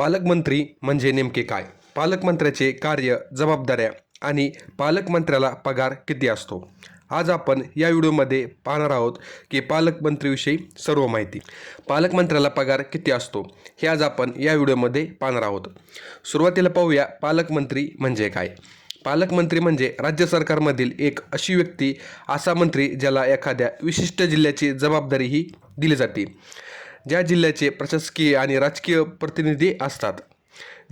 पालकमंत्री म्हणजे नेमके काय? पालकमंत्र्याचे कार्य जबाबदाऱ्या आणि पालकमंत्र्याला पगार किती असतो? आज आपण या व्हिडिओमध्ये पाहणार आहोत की पालकमंत्रीविषयी सर्व माहिती. पालकमंत्र्याला पगार किती असतो? हे आज आपण या व्हिडिओमध्ये पाहणार आहोत. सुरुवातीला पाहूया पालकमंत्री म्हणजे काय? पालकमंत्री म्हणजे राज्य सरकारमधील एक अशी व्यक्ती असा मंत्री ज्याला एखाद्या विशिष्ट जिल्ह्याची जबाबदारीही दिली जाते. ज्या जिल्ह्याचे प्रशासकीय आणि राजकीय प्रतिनिधी असतात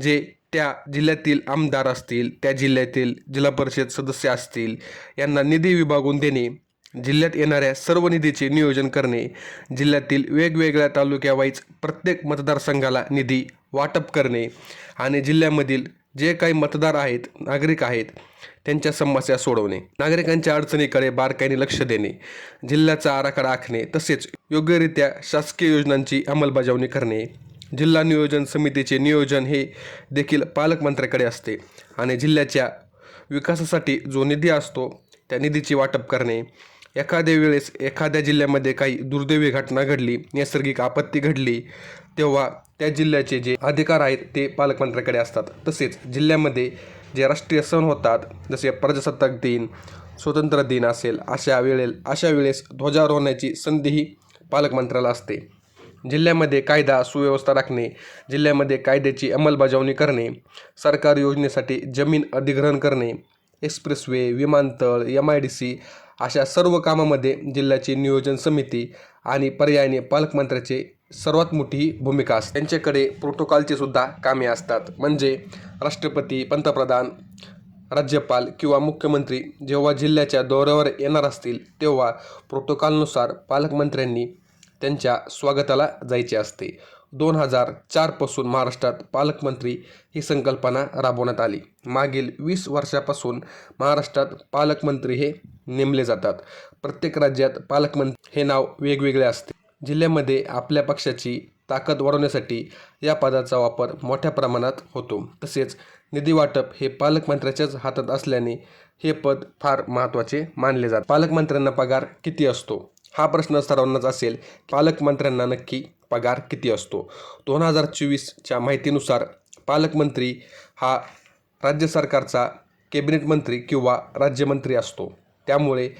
जे त्या जिल्ह्यातील आमदार असतील त्या जिल्ह्यातील जिल्हा परिषद सदस्य असतील यांना निधी विभागून देणे जिल्ह्यात येणाऱ्या सर्व निधीचे नियोजन करणे जिल्ह्यातील वेगवेगळ्या तालुक्यावाईज प्रत्येक मतदारसंघाला निधी वाटप करणे आणि जिल्ह्यामधील जे काही मतदार आहेत नागरिक आहेत त्यांच्या समस्या सोडवणे. नागरिकांच्या अडचणीकडे बारकाईने लक्ष देणे जिल्ह्याचा आराखडा आखणे तसेच योग्यरित्या शासकीय योजनांची अंमलबजावणी करणे जिल्हा नियोजन समितीचे नियोजन हे देखील पालकमंत्र्याकडे असते आणि जिल्ह्याच्या विकासासाठी जो निधी असतो त्या निधीची वाटप करणे. एखाद्या वेळेस एखाद्या जिल्ह्यामध्ये काही दुर्दैवी घटना घडली नैसर्गिक आपत्ती घडली तेव्हा त्या जिल्ह्याचे जे अधिकार आहेत ते पालकमंत्र्याकडे असतात. तसेच जिल्ह्यामध्ये जे राष्ट्रीय सण होतात जसे प्रजासत्ताक दिन स्वतंत्र दिन असेल अशा वेळेल अशा वेळेस ध्वजारोहणाची संधीही पालकमंत्र्याला असते. जिल्ह्यामध्ये कायदा सुव्यवस्था राखणे जिल्ह्यामध्ये कायद्याची अंमलबजावणी करणे सरकार योजनेसाठी जमीन अधिग्रहण करणे एक्सप्रेसवे विमानतळ एम आय डी सी अशा सर्व कामामध्ये जिल्ह्याची नियोजन समिती आणि पर्यायाने पालकमंत्र्याचे सर्वात मोठी भूमिका असते. त्यांच्याकडे प्रोटोकॉलची सुद्धा कामे असतात. म्हणजे राष्ट्रपती पंतप्रधान राज्यपाल किंवा मुख्यमंत्री जेव्हा जिल्ह्याच्या दौऱ्यावर येणार असतील तेव्हा प्रोटोकॉलनुसार पालकमंत्र्यांनी त्यांच्या स्वागताला जायचे असते. दोन हजार चारपासून महाराष्ट्रात पालकमंत्री ही संकल्पना राबवण्यात आली. मागील वीस वर्षापासून महाराष्ट्रात पालकमंत्री हे नेमले जातात. प्रत्येक राज्यात पालकमंत्री हे नाव वेगवेगळे असते. जिल्ह्यामध्ये आपल्या पक्षाची ताकद वाढवण्यासाठी या पदाचा वापर मोठ्या प्रमाणात होतो. तसेच निधी वाटप हे पालकमंत्र्याच्याच हातात असल्याने हे पद फार महत्त्वाचे मानले जाते. पालकमंत्र्यांना पगार किती असतो? हा प्रश्न सर्वांनाच असेल. पालकमंत्र्यांना नक्की पगार किती असतो? दोन हजार चोवीसच्या माहितीनुसार पालकमंत्री हा राज्य सरकारचा कॅबिनेट मंत्री किंवा राज्यमंत्री असतो. त्यामुळे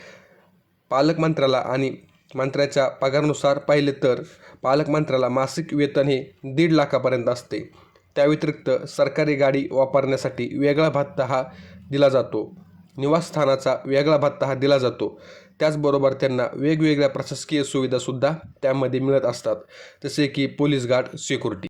पालकमंत्र्याला आणि मंत्र्याच्या पगारानुसार पाहिले तर पालकमंत्र्याला मासिक वेतन हे दीड लाखापर्यंत असते. त्या व्यतिरिक्त सरकारी गाडी वापरण्यासाठी वेगळा भत्ता हा दिला जातो. निवासस्थानाचा वेगळा भत्ता हा दिला जातो. त्याचबरोबर त्यांना वेगवेगळ्या प्रशासकीय सुविधासुद्धा त्यामध्ये मिळत असतात. जसे की पोलीस गार्ड सिक्युरिटी.